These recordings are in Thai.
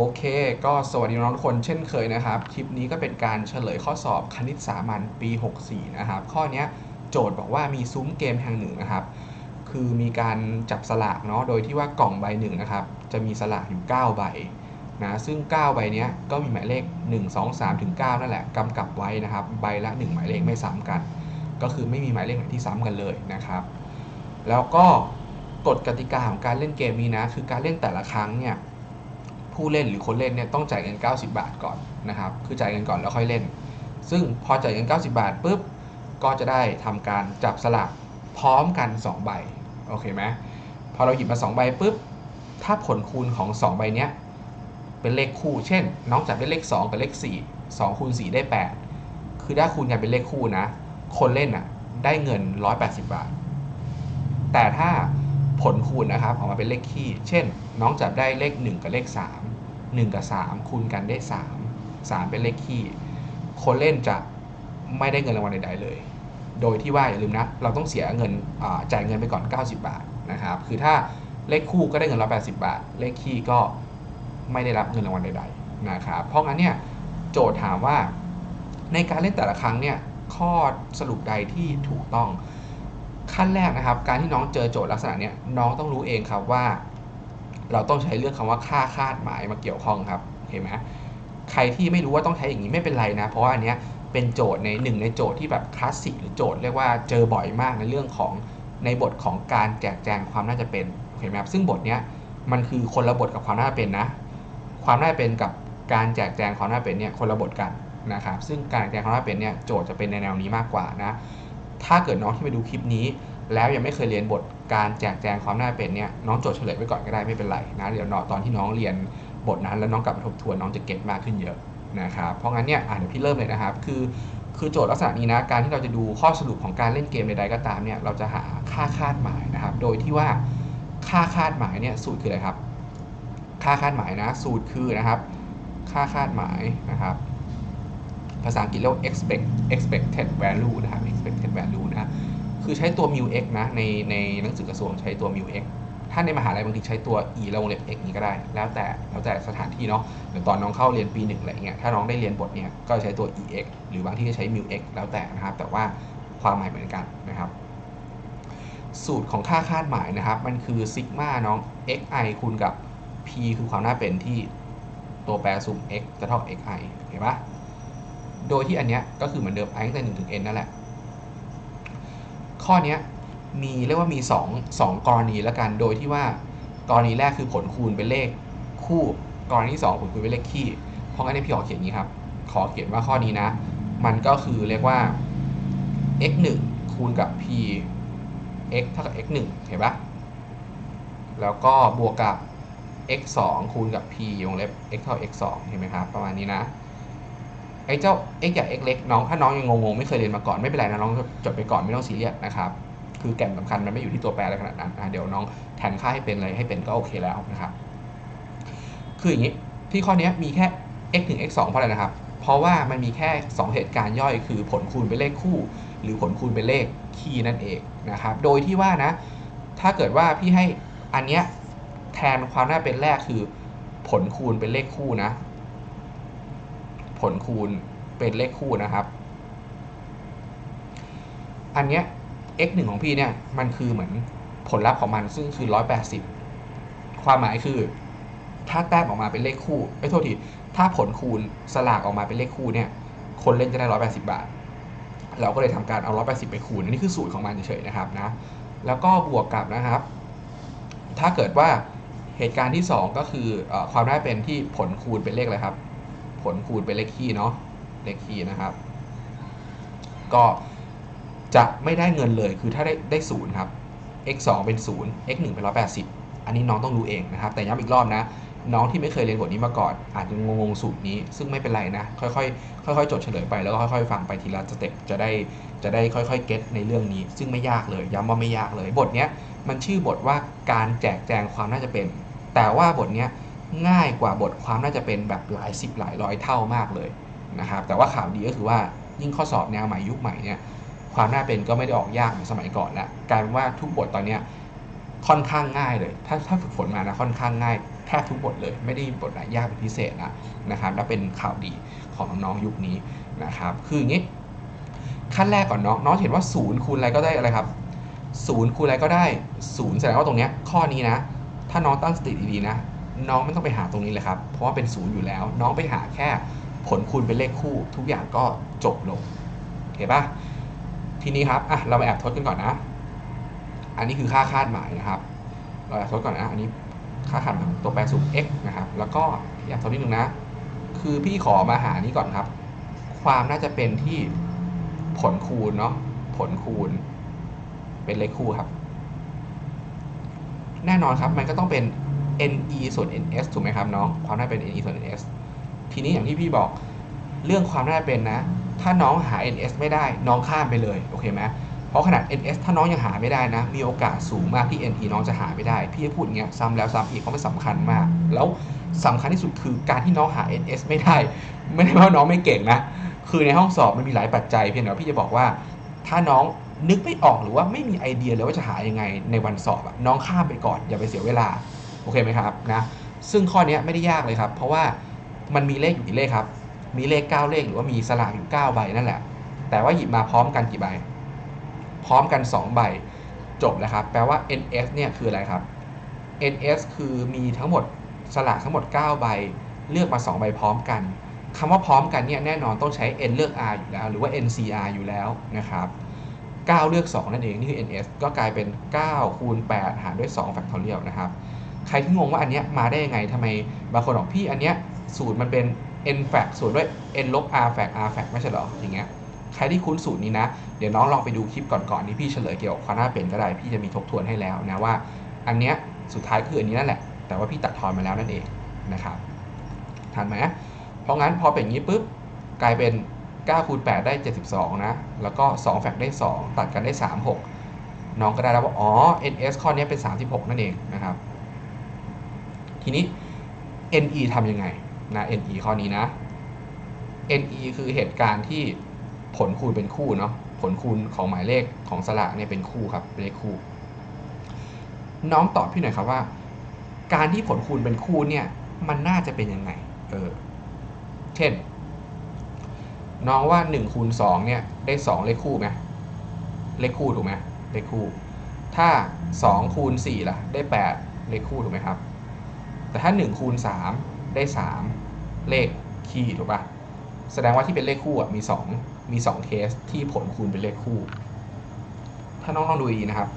โอเค ก็สวัสดีน้องทุกคนเช่นเคยนะครับ คลิปนี้ก็เป็นการเฉลยข้อสอบคณิตสามัญปี 64 นะครับ ข้อนี้โจทย์บอกว่ามีซุ้มเกมแห่งหนึ่งนะครับ คือมีการจับสลากเนาะ โดยที่ว่ากล่องใบหนึ่งนะครับ จะมีสลากอยู่ 9 ใบนะ ซึ่ง 9 ใบเนี้ยก็มีหมายเลข 1 2 3 ถึง 9 นั่นแหละกำกับไว้นะครับ ใบละ 1 หมายเลขไม่ซ้ำกัน ก็คือไม่มีหมายเลขไหนที่ซ้ำกันเลยนะครับ แล้วก็กฎกติกาของการเล่นเกมนี้นะ คือการเล่นแต่ละครั้งเนี่ย ผู้เล่นหรือคนเล่นเนี่ยต้องจ่ายเงิน 90 บาทก่อนนะครับ คือจ่ายเงินก่อนแล้วค่อยเล่น ซึ่งพอจ่ายเงิน 90 บาทปุ๊บก็จะได้ทำการจับสลากพร้อมกัน 2 ใบโอเคไหมพอเราหยิบมา 2 ใบปุ๊บถ้าผลคูณของ 2 ใบเนี้ยเป็นเลขคู่ เช่น น้องจับได้เลข 2 กับเลข 4 2คูณ4ได้ 8 คือถ้คูณกันเป็นเลขคู่นะ คนเล่นอะได้เงิน 180 บาท แต่ถ้า ผลคูณนะครับออกมาเป็นเลขคี่ เช่น น้องจับได้เลข 1 กับเลข 3 1 กับ 3 คูณกันได้ 3 3 เป็นเลขคี่ คนเล่นจะไม่ได้เงินรางวัลใดๆเลย โดยที่ว่าอย่าลืมนะ เราต้องเสียเงินจ่ายเงินไปก่อน 90 บาทนะครับ คือถ้าเลขคู่ก็ได้เงิน180 บาท เลขคี่ก็ไม่ได้รับเงินรางวัลใดๆนะครับ เพราะงั้นเนี่ยโจทย์ถามว่าในการเล่นแต่ละครั้งเนี่ยข้อสรุปใดที่ถูกต้อง ขั้นแรกนะครับ การที่น้องเจอโจทย์ลักษณะนี้น้องต้องรู้เองครับว่า เราต้องใช้เรื่องคำว่าค่าคาดหมายมาเกี่ยวข้องครับเห็นไหมใครที่ไม่รู้ว่าต้องใช้อย่างนี้ไม่เป็นไรนะ เพราะว่าอันเนี้ยเป็นโจทย์ในหนึ่งในโจทย์ที่แบบคลาสสิกหรือโจทย์เรียกว่าเจอบ่อยมากในเรื่องของในบทของการแจกแจงความน่าจะเป็นเห็นไหมครับซึ่งบทเนี้ยมันคือคนละบทกับความน่าจะเป็นนะ ความน่าจะเป็นกับการแจกแจงความน่าจะเป็นเนี่ยคนละบทกันนะครับซึ่งการแจกแจงความน่าจะเป็นเนี่ยโจทย์จะเป็นในแนวนี้มากกว่านะ ถ้าเกิดน้องที่ไปดูคลิปนี้ แล้วยังไม่เคยเรียนบทการแจกแจงความน่าเป็นเนี่ยน้องจดเฉลยไว้ก่อนก็ได้ไม่เป็นไรนะเดี๋ยวตอนที่น้องเรียนบทนั้นแล้วน้องกลับมาทบทวนน้องจะเก็ตมากขึ้นเยอะนะครับเพราะงั้นเนี่ยเดี๋ยวพี่เริ่มเลยนะครับ คือคือโจทย์ลักษณะนี้นะการที่เราจะดูข้อสรุปของการเล่นเกมใดๆก็ตามเนี่ยเราจะหาค่าคาดหมายนะครับ โดยที่ว่าค่าคาดหมายเนี่ยสูตรคืออะไรครับ ค่าคาดหมายนะสูตรคือนะครับ ค่าคาดหมายนะครับ ภาษาอังกฤษเรียกว่า expect expected value นะครับ expected value นะคือใช้ตัว mu x นะในในหนังสือกระทรวงใช้ตัว mu x ถ้าในมหาลัยบางทีใช้ตัว e แล้ววงเล็บ x นี้ก็ได้ แล้วแต่แล้วแต่สถานที่เนาะเดี๋ยวตอนน้องเข้าเรียนปีหนึ่งอะไรเงี้ยถ้าน้องได้เรียนบทเนี้ยก็ใช้ตัว e x หรือบางที่ก็ใช้ mu x แล้วแต่นะครับ แต่ว่าความหมายเหมือนกันนะครับสูตรของค่าคาดหมายนะครับ มันคือซิกมาน้อง xi คูณกับ p คือความน่าเป็นที่ตัวแปรสุ่ม x จะเท่า xi เห็นปะโดยที่อันเนี้ยก็คือเหมือนเดิม i ตั้งแต่1ถึง n นั่นแหละ ข้อนี้มีเรียกว่ามี 2 2 กรณีแล้วกันโดยที่ว่ากรณีแรกคือผลคูณเป็นเลขคู่ กรณีที่ 2 ผลคูณเป็นเลขคี่ เพราะงั้นในพี่ขอเขียนอย่างนี้ครับ ขอเขียนว่าข้อนี้นะ มันก็คือเรียกว่า x 1คูณกับ p x เท่ากับ x 1เห็นปะแล้วก็บวกกับ x 2คูณกับ p วงเล็บ x เท่า x 2เห็นไหมครับ ประมาณนี้นะ ไอ้เจ้า x ใหญ่ x เล็กน้องถ้าน้องยังงงๆไม่เคยเรียนมาก่อนไม่เป็นไรนะน้องจดไปก่อนไม่ต้องซีเรียสนะครับคือแก่นสำคัญมันไม่อยู่ที่ตัวแปรอะไรขนาดนั้นนะเดี๋ยวน้องแทนค่าให้เป็นอะไรให้เป็นก็โอเคแล้วนะครับคืออย่างนี้ที่ข้อนี้มีแค่ x ถึง x 2เพราะอะไรนะครับ เพราะว่ามันมีแค่ 2 เหตุการณ์ย่อยคือผลคูณเป็นเลขคู่ หรือผลคูณเป็นเลขคี่นั่นเองนะครับ โดยที่ว่านะ ถ้าเกิดว่าพี่ให้อันเนี้ยแทนความน่าเป็นแรกคือผลคูณเป็นเลขคู่นะ ผลคูณเป็นเลขคู่นะครับ อันเนี้ย x 1ของพี่เนี่ยมันคือเหมือนผลลัพธ์ของมันซึ่งคือ 180 ความหมายคือ ถ้าแต้มออกมาเป็นเลขคู่ไม่โทษทีถ้าผลคูณสลากออกมาเป็นเลขคู่เนี่ย คนเล่นจะได้ 180 บาท เราก็เลยทำการเอา 180 ไปคูณ อันนี้คือสูตรของมันเฉยๆนะครับนะ แล้วก็บวกกับนะครับ ถ้าเกิดว่าเหตุการณ์ที่ 2 ก็คืออความได้เป็นที่ผลคูณเป็นเลขอะไรครับ ผลคูณเป็นเลขคี่เนาะเลขคี่นะครับ ก็จะไม่ได้เงินเลยคือถ้าได้ได้ศูนย์ครับ x 2เป็น0 x 1เป็น180 อันนี้น้องต้องรู้เองนะครับ แต่ย้ำอีกรอบนะ น้องที่ไม่เคยเรียนบทนี้มาก่อน อาจจะงงๆสูตรนี้ ซึ่งไม่เป็นไรนะ ค่อยๆค่อยๆจดเฉลยไปแล้วก็ค่อยๆ ฟังไปทีละสเต็ปจะได้จะได้ค่อยๆเก็ตในเรื่องนี้ ซึ่งไม่ยากเลยย้ำว่าไม่ยากเลย บทเนี้ยมันชื่อบทว่าการแจกแจงความน่าจะเป็น แต่ว่าบทเนี้ย ง่ายกว่าบทความน่าจะเป็นแบบหลายสิบหลายร้อยเท่ามากเลยนะครับแต่ว่าข่าวดีก็คือว่ายิ่งข้อสอบแนวใหม่ยุคใหม่เนี่ยความน่าเป็นก็ไม่ได้ออกยากเหมือนสมัยก่อนล้วกลายเป็นว่าทุกบทตอนนี้ค่อนข้างง่ายเลย ถ้าถ้าฝึกฝนมานะค่อนข้างง่ายแทบทุกบทเลย ไม่ได้มีบทไหนยากเป็นพิเศษนะนะครับและเป็นข่าวดีของน้องๆยุคนี้นะครับคืออย่างนี้ขั้นแรกก่อนน้องน้องเห็นว่าศูนย์คูณอะไรก็ได้อะไรครับศูนย์คูณอะไรก็ได้ศูนย์แสดงว่าตรงเนี้ยข้อนี้นะ ถ้าน้องตั้งสติดีๆนะ น้องไม่ต้องไปหาตรงนี้เลยครับ เพราะว่าเป็นศูนย์อยู่แล้ว น้องไปหาแค่ผลคูณเป็นเลขคู่ ทุกอย่างก็จบลงเห็นปะทีนี้ครับอะเรามาแอบทดกันก่อนนะ อันนี้คือค่าคาดหมายนะครับ เราแอบทดก่อนนะ อันนี้ค่าคาดหมายตัวแปรสูตร x นะครับ แล้วก็แอบทดนิดนึงนะ คือพี่ขอมาหานี้ก่อนครับ ความน่าจะเป็นที่ผลคูณเนาะ ผลคูณ เป็นเลขคู่ครับ แน่นอนครับ มันก็ต้องเป็น ne ส่วน ns ถูกไหมครับน้อง ความน่าเป็น ne ส่วน ns ทีนี้อย่างที่พี่บอกเรื่องความน่าเป็นนะ ถ้าน้องหา ns ไม่ได้น้องข้ามไปเลยโอเคไหมเพราะขนาด ns ถ้าน้องยังหาไม่ได้นะ มีโอกาสสูงมากที่ ne น้องจะหาไม่ได้ พี่จะพูดอย่างเงี้ยซ้ำแล้วซ้ำอีกเพราะมันสำคัญมาก แล้วสำคัญที่สุดคือการที่น้องหา ns ไม่ได้ ไม่ได้ว่าน้องไม่เก่งนะ คือในห้องสอบมันมีหลายปัจจัยเพียงแต่ว่าพี่จะบอกว่า ถ้าน้องนึกไม่ออกหรือว่าไม่มีไอเดียเลยว่าจะหายังไงในวันสอบอะน้องข้ามไปก่อนอย่าไปเสียเวลา อเคไหมครับนะซึ่งข้อนี้ไม่ได้ยากเลยครับ เพราะว่ามันมีเลขอยู่กี่เลขครับ มีเลข 9 เลขหรือว่ามีสลากอยู่ 9 ใบนั่นแหละ แต่ว่าหยิบมาพร้อมกันกี่ใบ พร้อมกัน 2 ใบ จบแล้วครับ แปลว่า ns เนี่ยคืออะไรครับ ns คือมีทั้งหมดสลากทั้งหมด 9 ใบ เลือกมา 2 ใบพร้อมกัน คำว่าพร้อมกันเนี่ยแน่นอนต้องใช้ n เลือก r อยู่แล้ว หรือว่า ncr อยู่แล้วนะครับ 9 เลือก 2 นั่นเอง นี่คือ ns ก็กลายเป็น 9 คูณ 8 หารด้วย2 factorial นะครับ ใครที่งงว่าอันเนี้ยมาได้ยังไงทำไมบางคนบอกพี่อันเนี้ยสูตรมันเป็น n fact สูตรด้วย n ลบ r fact r fact ไม่ใช่หรออย่างเงี้ยใครที่คุ้นสูตรนี้นะ เดี๋ยวน้องลองไปดูคลิปก่อนๆที่พี่เฉลยเกี่ยวกับความน่าเป็นก็ได้ พี่จะมีทบทวนให้แล้วนะว่า อันเนี้ยสุดท้ายคืออันนี้นั่นแหละ แต่ว่าพี่ตัดทอนมาแล้วนั่นเองนะครับทันไหมเพราะงั้นพอเป็นอย่างนี้ปุ๊บกลายเป็น9คูณ8ได้ 72 นะ แล้วก็ 2 แฟกได้ 2 ตัดกันได้ 36 น้องก็ได้แล้วว่า อ๋อ ns ข้อนี้เป็น 36 นั่นเองนะครับ ทีนี้ ne ทำยังไงนะ ne ข้อนี้นะ ne คือเหตุการณ์ที่ผลคูณเป็นคู่เนาะผลคูณของหมายเลขของสลากเนี่ยเป็นคู่ครับเเลขคู่ น้องตอบพี่หน่อยครับว่า การที่ผลคูณเป็นคู่เนี่ยมันน่าจะเป็นยังไงเออเช่น น้องว่า1คูณ2เนี่ยได้ 2 เลขคู่ไหมเลขคู่ถูกไหมเลขคู่ ถ้า2คูณ4ล่ะได้ 8 เลขคู่ถูกไหมครับ แต่ถ้า1คูณ3 ได้ 3 เลขคี่ถูกปะแสดงว่าที่เป็นเลขคู่อะมี 2 มี 2 เคสที่ผลคูณเป็นเลขคู่ ถ้าน้องลองดูดีนะครับ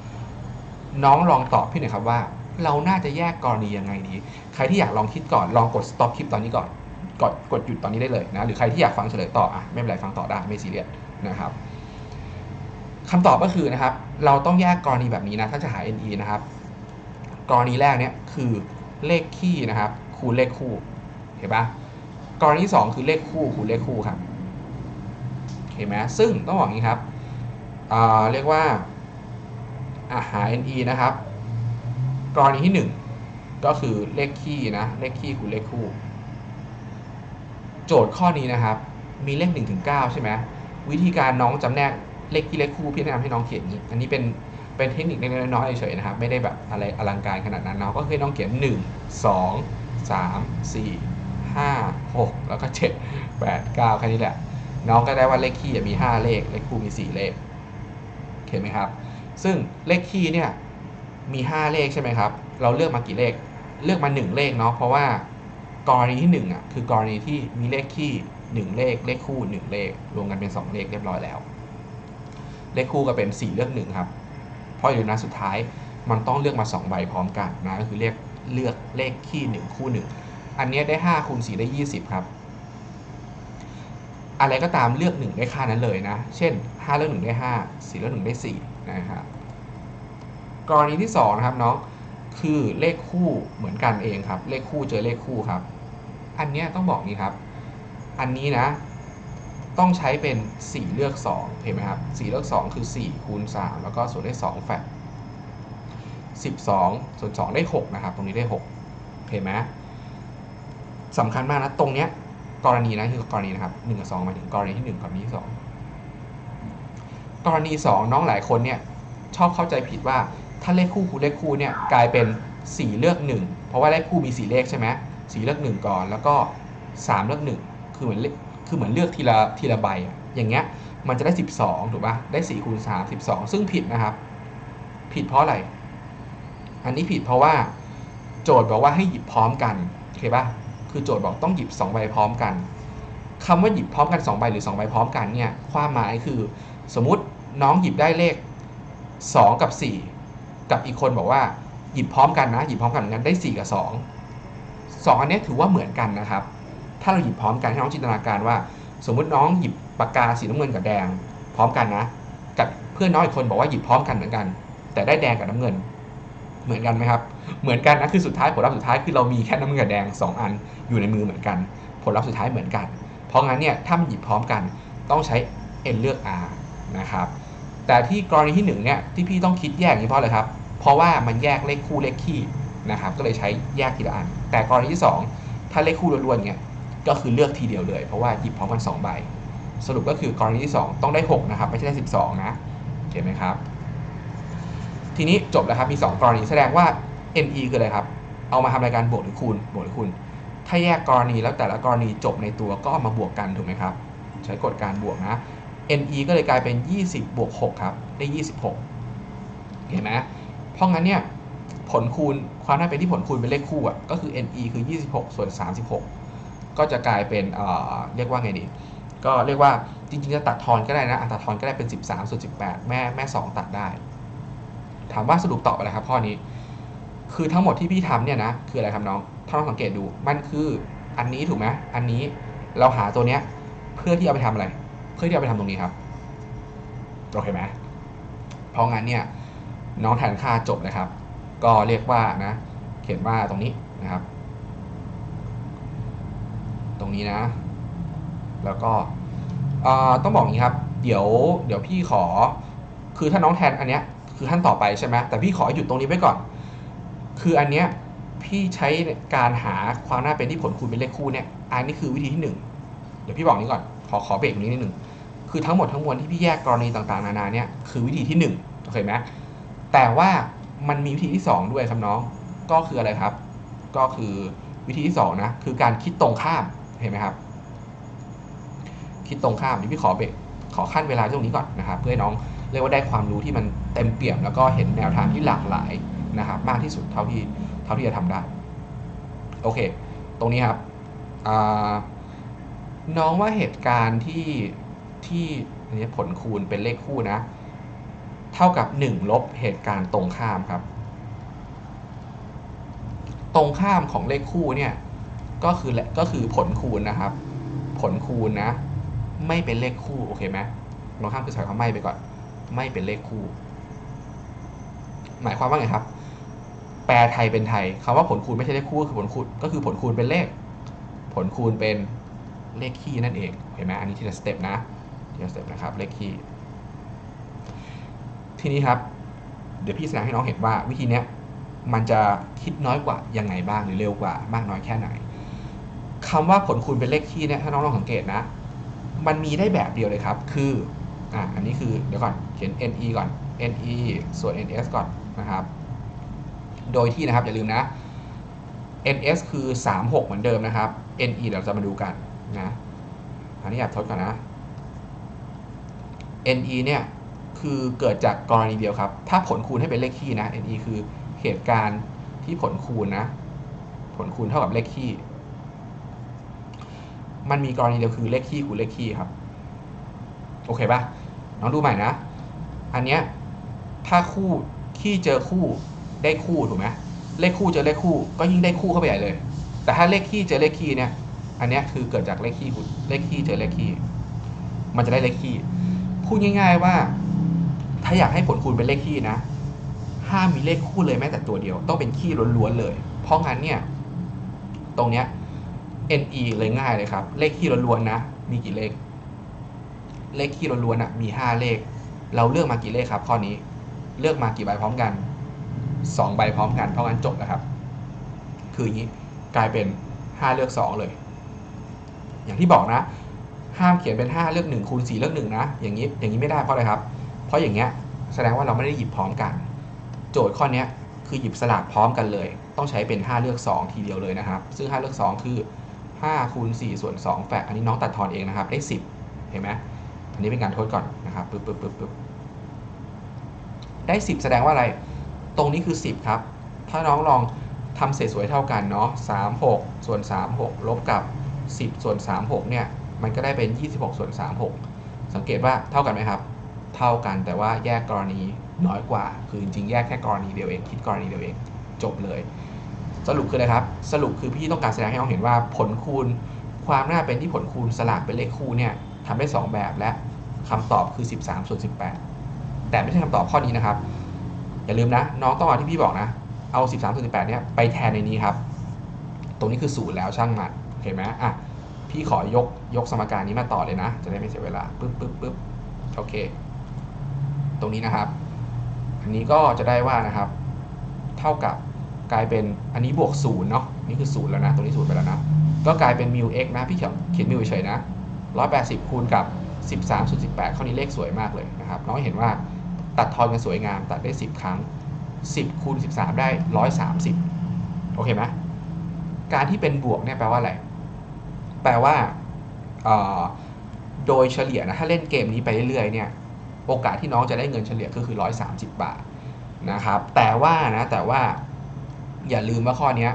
น้องลองตอบพี่หน่อยครับว่า เราน่าจะแยกกรณียังไงดี ใครที่อยากลองคิดก่อนลองกด stop คลิปตอนนี้ก่อน กดกดหยุดตอนนี้ได้เลยนะ หรือใครที่อยากฟังเฉลยต่ออะไม่เป็นไรฟังต่อได้ไม่ซีเรียสนะครับคำตอบก็คือนะครับ เราต้องแยกกรณีแบบนี้นะถ้าจะหา NE นะครับ กรณีแรกเนี่ยคือ เลขคี่นะครับคูณเลขคู่เห็นปะกรณีที่สองคือเลขคู่คูณเลขคู่ครับเห็นไหมซึ่งต้องบอกอย่างนี้ครับอ่าเรียกว่าอะหา NE นะครับ กรณีที่หนึ่งก็คือเลขคี่นะเลขคี่คูณเลขคู่ โจทย์ข้อนี้นะครับ มีเลข1ถึง9ใช่ไหมวิธีการน้องจำแนกเลขที่เลขคู่พี่แนะนำให้น้องเขียนนี้ อันนี้เป็น เป็นเทคนิคเล็กๆน้อยๆเฉยๆนะครับ ไม่ได้แบบอะไรอลังการขนาดนั้นเนาะก็คือน้องเขียน 1 2 3 4 5 6 แล้วก็ 7 8 9 แค่นี้แหละ น้องก็ได้ว่าเลขคี่มี 5 เลข เลขคู่มี 4 เลขเห็นไหมครับ ซึ่งเลขคี่เนี่ยมี 5 เลขใช่ไหมครับ เราเลือกมากี่เลข เลือกมา 1 เลขเนาะ เพราะว่ากรณีที่1อะคือกรณีที่มีเลขคี่1เลข เลขคู่ 1 เลข รวมกันเป็น 2 เลขเรียบร้อยแล้ว เลขคู่ก็เป็น 4 เลือก1ครับ เพราะอยู่นะสุดท้ายมันต้องเลือกมา 2 ใบพร้อมกันนะก็คือเรียกเลือกเลขคี่ 1 คู่ 1 อันนี้ได้ 5คูณ4ได้ 20 ครับ อะไรก็ตามเลือก 1 ได้ค่านั้นเลยนะ เช่น 5 เลือก 1 ได้ 5 4 เลือก 1 ได้ 4 นะครับกรณีที่ 2 นะครับน้องคือเลขคู่เหมือนกันเองครับ เลขคู่เจอเลขคู่ครับ อันนี้ต้องบอกนี้ครับ อันนี้นะ ต้องใช้เป็น 4 เลือก2เห็นไหมครับ4เลือก 2 คือ 4 คูณ 3 แล้วก็ส่วนได้2แฟก12 ส่วน 2 ได้ 6 นะครับ ตรงนี้ได้ 6 เห็นไหมสำคัญมากนะ ตรงเนี้ยกรณีนะคือกรณีนะครับ1กับ2หมายถึงกรณีที่ 1กรณีที่ 2 กรณี 2 น้องหลายคนเนี่ยชอบเข้าใจผิดว่าถ้าเลขคู่คูณเลขคู่เนี่ยกลายเป็น 4 เลือก 1 เพราะว่าเลขคู่มี 4 เลขใช่ไหมสี่เลือก 1 ก่อนแล้วก็ 3 เลือก 1 คือเหมือน คือเหมือนเลือกทีละทีละใบอย่างเงี้ยมันจะได้ 12 ถูกปะได้4คูณ3 12 ซึ่งผิดนะครับ ผิดเพราะอะไร อันนี้ผิดเพราะว่าโจทย์บอกว่าให้หยิบพร้อมกันโอเคปะคือโจทย์บอกต้องหยิบ 2 ใบพร้อมกันคำว่าหยิบพร้อมกัน 2 ใบหรือ 2 ใบพร้อมกันเนี่ย ความหมายคือ สมมุติน้องหยิบได้เลข 2 กับ 4 กับอีกคนบอกว่าหยิบพร้อมกันนะ หยิบพร้อมกันเหมือนกันได้ 4 กับ 2 2 อันนี้ถือว่าเหมือนกันนะครับ ถ้าเราหยิบพร้อมกันให้น้องจินตนาการว่า สมมุติน้องหยิบปากกาสีน้ำเงินกับแดง พร้อมกันนะ กับเพื่อนน้องอีกคนบอกว่าหยิบพร้อมกันเหมือนกัน แต่ได้แดงกับน้ำเงิน เหมือนกันไหมครับ เหมือนกันนะคือสุดท้ายผลลัพธ์สุดท้ายคือเรามีแค่น้ำเงินกับแดง 2 อันอยู่ในมือเหมือนกัน ผลลัพธ์สุดท้ายเหมือนกัน เพราะงั้นเนี่ยถ้ามันหยิบพร้อมกันต้องใช้ n เลือก r นะครับแต่ที่กรณีที่1เนี่ยที่พี่ต้องคิดแยกนี้เพราะอะไรครับ เพราะว่ามันแยกเลขคู่เลขคี่นะครับก็เลยใช้แยกทีละอัน แต่กรณีที่ 2 ถ้าเลขคู่ล้วนๆเนี่ย ก็คือเลือกทีเดียวเลย เพราะว่าหยิบพร้อมกัน2ใบ สรุปก็คือกรณีที่ 2 ต้องได้ 6 นะครับ ไม่ใช่ได้ 12 นะเห็นไหมครับ ทีนี้จบแล้วครับ มี 2 กรณีแสดงว่า NE คืออะไรครับ เอามาทำรายการบวกหรือคูณ บวกหรือคูณ ถ้าแยกกรณีแล้วแต่ละกรณีจบในตัวก็เอามาบวกกันถูกไหมครับ ใช้กฎการบวกนะ NE ก็เลยกลายเป็น 20 บวก 6 ครับ ได้ 26 เห็นไหมเพราะงั้นเนี่ยผลคูณความน่าเป็นที่ผลคูณเป็นเลขคู่อะก็คือ NE คือ 26 ส่วน 36 ก็จะกลายเป็นเรียกว่าไงดี ก็เรียกว่าจริงๆจะตัดทอนก็ได้นะอะตัดทอนก็ได้เป็น 13ส่วน18 แม่แม่ 2 ตัดได้ ถามว่าสรุปตอบอะไรครับข้อนี้ คือทั้งหมดที่พี่ทำเนี่ยนะคืออะไรครับน้องถ้าน้องสังเกตดูมันคืออันนี้ถูกไหมอันนี้เราหาตัวเนี้ยเพื่อที่เอาไปทำอะไร เพื่อที่เอาไปทำตรงนี้ครับโอเคไหมเพราะงั้นเนี่ยน้องแทนค่าจบเลยครับ ก็เรียกว่านะ เขียนว่าตรงนี้นะครับ ตรงนี้นะ แล้วก็ต้องบอกงนี้ครับ เดี๋ยวเดี๋ยวพี่ขอ คือถ้าน้องแทนอันเนี้ยคือขั้นต่อไปใช่ไหมแต่พี่ขอหยุดตรงนี้ไว้ก่อน คืออันเนี้ยพี่ใช้การหาความน่าเป็นที่ผลคูณเป็นเลขคู่เนี่ย อันนี้คือวิธีที่หนึ่งเดี๋ยวพี่บอกนี้ก่อน ขอขอเบรกตรงนี้นิดหนึ่งคือทั้งหมดทั้งมวลที่พี่แยกกรณีต่างๆ นานาเนี่ยคือวิธีที่ 1 โอเคไหมแต่ว่ามันมีวิธีที่ 2 ด้วยครับน้อง ก็คืออะไรครับ ก็คือวิธีที่ 2 นะ คือการคิดตรงข้าม เห็นไหมครับ คิดตรงข้ามนี่พี่ขอเบรกขอขั้นเวลาตรงนี้ก่อนนะครับ เพื่อให้น้องเรียกว่าได้ความรู้ที่มันเต็มเปี่ยม แล้วก็เห็นแนวทางที่หลากหลายนะครับ มากที่สุดเท่าที่เท่าที่จะทำได้ โอเค ตรงนี้ครับน้องว่าเหตุการณ์ที่ที่อันนี้ผลคูณเป็นเลขคู่นะ เท่ากับ 1 ลบเหตุการณ์ตรงข้ามครับ ตรงข้ามของเลขคู่เนี่ย ก็คือก็คือผลคูณนะครับ ผลคูณนะ ไม่เป็นเลขคู่โอเคไหมตรงข้ามคือใส่คำไม่ไปก่อน ไม่เป็นเลขคู่ หมายความว่าไงครับ แปลไทยเป็นไทยคำว่าผลคูณไม่ใช่เลขคู่ก็คือผลคูณก็คือผลคูณเป็นเลข ผลคูณเป็นเลขคี่นั่นเองเห็นไหมอันนี้ทีละสเต็ปนะทีละสเต็ปนะครับเลขคี่ทีนี้ครับ เดี๋ยวพี่แสดงให้น้องเห็นว่าวิธีเนี้ยมันจะคิดน้อยกว่ายังไงบ้างหรือเร็วกว่ามากน้อยแค่ไหน คำว่าผลคูณเป็นเลขคี่เนี่ยถ้าน้องลองสังเกตนะ มันมีได้แบบเดียวเลยครับ คืออ่าอันนี้คือเดี๋ยวก่อนเขียน ne ก่อน ne ส่วน ns ก่อนนะครับ โดยที่นะครับอย่าลืมนะ ns คือ 36 เหมือนเดิมนะครับ ne เดี๋ยวจะมาดูกันนะอันนี้อยากทดก่อนนะ ne เนี่ยคือเกิดจากกรณีเดียวครับ ถ้าผลคูณให้เป็นเลขคี่นะ ne คือเหตุการณ์ที่ผลคูณนะ ผลคูณเท่ากับเลขคี่ มันมีกรณีเดียวคือเลขคี่คูณเลขคี่ครับ โอเคปะน้องดูใหม่นะ อันเนี้ยถ้าคู่คี่เจอคู่ได้คู่ถูกไหมเลขคู่เจอเลขคู่ก็ยิ่งได้คู่เข้าไปใหญ่เลย แต่ถ้าเลขคี่เจอเลขคี่เนี่ย อันเนี้ยคือเกิดจากเลขคี่คูณเลขคี่เจอเลขคี่มันจะได้เลขคี่พูดง่ายๆว่า ถ้าอยากให้ผลคูณเป็นเลขคี่นะ ห้ามมีเลขคู่เลยแม้แต่ตัวเดียว ต้องเป็นคี่ล้วนๆเลย เพราะงั้นเนี่ย ตรงเนี้ย ne เลยง่ายเลยครับ เลขคี่ล้วนๆนะ มีกี่เลข เลขคี่ล้วนๆอะมี 5 เลข เราเลือกมากี่เลขครับ ข้อนี้ เลือกมากี่ใบพร้อมกัน 2 ใบพร้อมกัน เพราะงั้นจบแล้วครับ คืออย่างนี้ กลายเป็น 5 เลือก 2 เลย อย่างที่บอกนะ ห้ามเขียนเป็น 5 เลือก1คูณ4เลือก1นะ อย่างนี้ อย่างนี้ไม่ได้เพราะอะไรครับ เพราะอย่างเงี้ย แสดงว่าเราไม่ได้หยิบพร้อมกัน โจทย์ข้อนี้คือหยิบสลากพร้อมกันเลย ต้องใช้เป็น 5 เลือก 2 ทีเดียวเลยนะครับ ซึ่ง 5 เลือก 2 คือ 5คูณ4ส่วน2แฝกอันนี้น้องตัดทอนเองนะครับ ได้ 10 เห็นไหมอันนี้เป็นการทดก่อนนะครับปึ๊บปึ๊บปึ๊บปึ๊บได้ 10 แสดงว่าอะไร ตรงนี้คือ 10 ครับ ถ้าน้องลองทำเศษสวยเท่ากันเนาะ36ส่วน36 ลบกับ 10 ส่วน36เนี่ย มันก็ได้เป็น 26 ส่วน36 สังเกตว่าเท่ากันไหมครับ เท่ากันแต่ว่าแยกกรณีน้อยกว่า คือจริงๆแยกแค่กรณีเดียวเอง คิดกรณีเดียวเอง จบเลย สรุปคืออะไรครับ สรุปคือพี่ต้องการแสดงให้น้องเห็นว่าผลคูณ ความน่าเป็นที่ผลคูณสลากเป็นเลขคู่เนี่ยทำได้ 2 แบบและคำตอบคือ 13ส่วน18 แต่ไม่ใช่คำตอบข้อนี้นะครับ อย่าลืมนะ น้องต้องเอาที่พี่บอกนะ เอา 13ส่วน18เนี่ยไปแทนในนี้ครับ ตรงนี้คือศูนย์แล้วช่างมันเห็นไหมอะพี่ขอยกยกสมการนี้มาต่อเลยนะ จะได้ไม่เสียเวลาปึ๊บปึ๊บปึ๊บโอเค ตรงนี้นะครับ อันนี้ก็จะได้ว่านะครับ เท่ากับ กลายเป็นอันนี้บวกศูนย์เนาะนี่คือศูนย์แล้วนะตรงนี้ศูนย์ไปแล้วนะก็กลายเป็นมิว x นะพี่เขียนเขียนมิวเฉยนะ180คูณกับ13ส่วน18ข้อนี้เลขสวยมากเลยนะครับน้องเห็นว่าตัดทอนกันสวยงามตัดได้10ครั้ง10คูณ13ได้130โอเคไหมการที่เป็นบวกเนี่ยแปลว่าอะไรแปลว่าโดยเฉลี่ยนะถ้าเล่นเกมนี้ไปเรื่อยๆเนี่ยโอกาสที่น้องจะได้เงินเฉลี่ยก็คือ 130 บาทนะครับแต่ว่านะแต่ว่า อย่าลืมว่าข้อนี้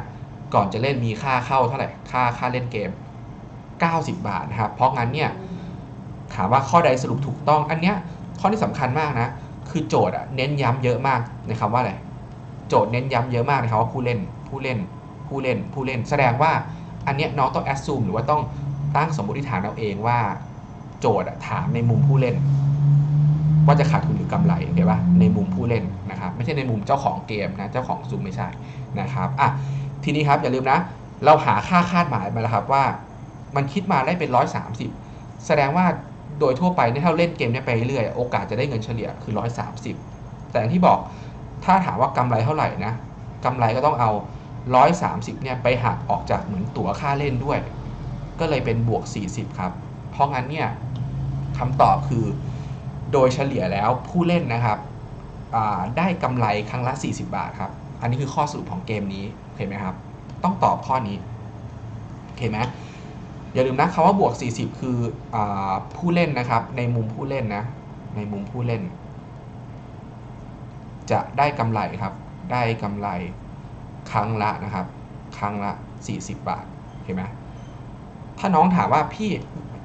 ก่อนจะเล่นมีค่าเข้าเท่าไหร่ค่าค่าเล่นเกม 90 บาทนะครับเพราะงั้นเนี่ยถามว่าข้อใดสรุปถูกต้องอันเนี้ยข้อที่สำคัญมากนะคือโจทย์อะเน้นย้ำเยอะมากในคำว่าอะไรโจทย์เน้นย้ำเยอะมากนะครับว่าผู้เล่นผู้เล่นผู้เล่นผู้เล่น แสดงว่าอันเนี้ยน้องต้องแอดซูมหรือว่าต้องตั้งสมมติฐานเอาเองว่า โจทย์อะถามในมุมผู้เล่น ว่าจะขาดทุนหรือกำไรโอเคปะในมุมผู้เล่นนะครับไม่ใช่ในมุมเจ้าของเกมนะเจ้าของซูมไม่ใช่นะครับอะทีนี้ครับอย่าลืมนะ เราหาค่าคาดหมายมาแล้วครับว่า มันคิดมาได้เป็น 130 แสดงว่าโดยทั่วไปเนี่ยถ้าเล่นเกมเนี้ไปเรื่อยโอกาสจะได้เงินเฉลี่ยคือ 130 แต่อย่างที่บอกถ้าถามว่ากำไรเท่าไหร่นะกำไรก็ต้องเอา 130เนี่ยไปหักออกจากเหมือนตั๋วค่าเล่นด้วย ก็เลยเป็นบวก 40 ครับ เพราะงั้นเนี่ยคำตอบคือ โดยเฉลี่ยแล้วผู้เล่นนะครับได้กำไรครั้งละ 40 บาทครับ อันนี้คือข้อสรุปของเกมนี้โอเคไหมครับ ต้องตอบข้อนี้โอเคไหมอย่าลืมนะคำว่าบวก 40 คืออผู้เล่นนะครับ ในมุมผู้เล่นนะ ในมุมผู้เล่น จะได้กำไรครับ ได้กำไรครั้งละนะครับ ครั้งละ 40 บาทเห็นไหมถ้าน้องถามว่าพี่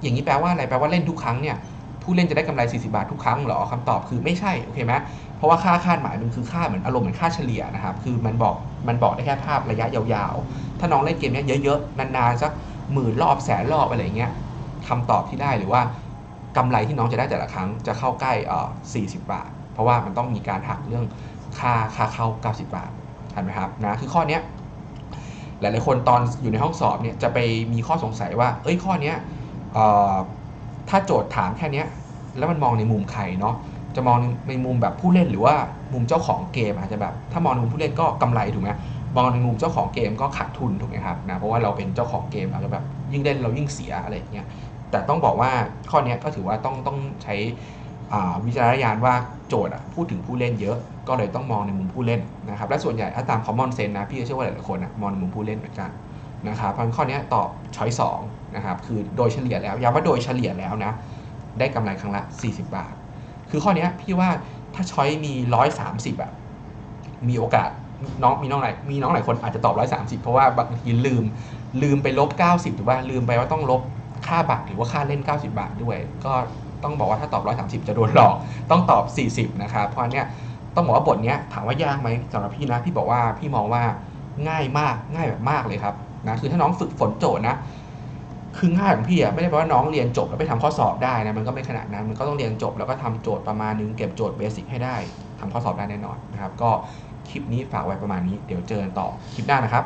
อย่างนี้แปลว่าอะไร แปลว่าเล่นทุกครั้งเนี่ย ผู้เล่นจะได้กำไร40 บาททุกครั้งเหรอคำตอบคือไม่ใช่โอเคไหมเพราะว่าค่าคาดหมายมันคือค่าเหมือนอารมณ์เหมือนค่าเฉลี่ยนะครับคือมันบอกมันบอกได้แค่ภาพระยะยาวๆ ถ้าน้องเล่นเกมนี้เยอะๆนานๆสักหมื่นรอบแสนรอบอะไรเงี้ยคำตอบที่ได้หรือว่ากำไรที่น้องจะได้แต่ละครั้งจะเข้าใกล้เอ่อ40 บาท เพราะว่ามันต้องมีการหักเรื่องค่าค่าเข้า 90 บาทเห็นไหมครับนะคือข้อนี้หลายๆคนตอนอยู่ในห้องสอบเนี่ยจะไปมีข้อสงสัยว่า เอ้ยข้อนี้ ถ้าโจทย์ถามแค่นี้แล้วมันมองในมุมใครเนาะจะมองในมุมแบบผู้เล่นหรือว่ามุมเจ้าของเกมอาจจะแบบถ้ามองในมุมผู้เล่นก็กำไรถูกไหมมองในมุมเจ้าของเกมก็ขาดทุนถูกไหมครับนะเพราะว่าเราเป็นเจ้าของเกมเราจจะแบบยิ่งเล่นเรายิ่งเสียอะไรอย่างเงี้ยแต่ต้องบอกว่าข้อนี้ก็ถือว่าต้องต้องใช้วิจารณญาณว่าโจทย์อะพูดถึงผู้เล่นเยอะ ก็เลยต้องมองในมุมผู้เล่นนะครับและส่วนใหญ่ถ้าตาม common sense นะพี่เชื่อว่าหลายๆคนอะมองในมุมผู้เล่นเหมือนกัน นะครับเพราะข้อนี้ตอบช้อยสองนะครับคือโดยเฉลี่ยแล้วย้ำว่าโดยเฉลี่ยแล้วนะได้กำไรครั้งละ 40 บาท คือข้อนี้พี่ว่าถ้าช้อยมี 130อะมีโอกาสน้องมีน้องหลายมีน้องหลายคนอาจจะตอบ 130 เพราะว่าบางทีลืมลืมไปลบ 90 หรือว่าลืมไปว่าต้องลบค่าบัตรหรือว่าค่าเล่น 90 บาทด้วย ก็ต้องบอกว่าถ้าตอบ 130 จะโดนหลอกต้องตอบ 40 นะครับเพราะเนี้ยต้องบอกว่าบทเนี้ยถามว่ายากไหมสำหรับพี่นะพี่บอกว่าพี่มองว่าง่ายมากง่ายแบบมากเลยครับ นะคือถ้าน้องฝึกฝนโจทย์นะคือง่ายของพี่อะไม่ได้แปลว่าน้องเรียนจบแล้วไปทำข้อสอบได้นะมันก็ไม่ขนาดนั้นมันก็ต้องเรียนจบแล้วก็ทำโจทย์ประมาณนึงเก็บโจทย์เบสิกให้ได้ทำข้อสอบได้แน่นอนนะครับ ก็คลิปนี้ฝากไว้ประมาณนี้ เดี๋ยวเจอกันต่อคลิปหน้านะครับ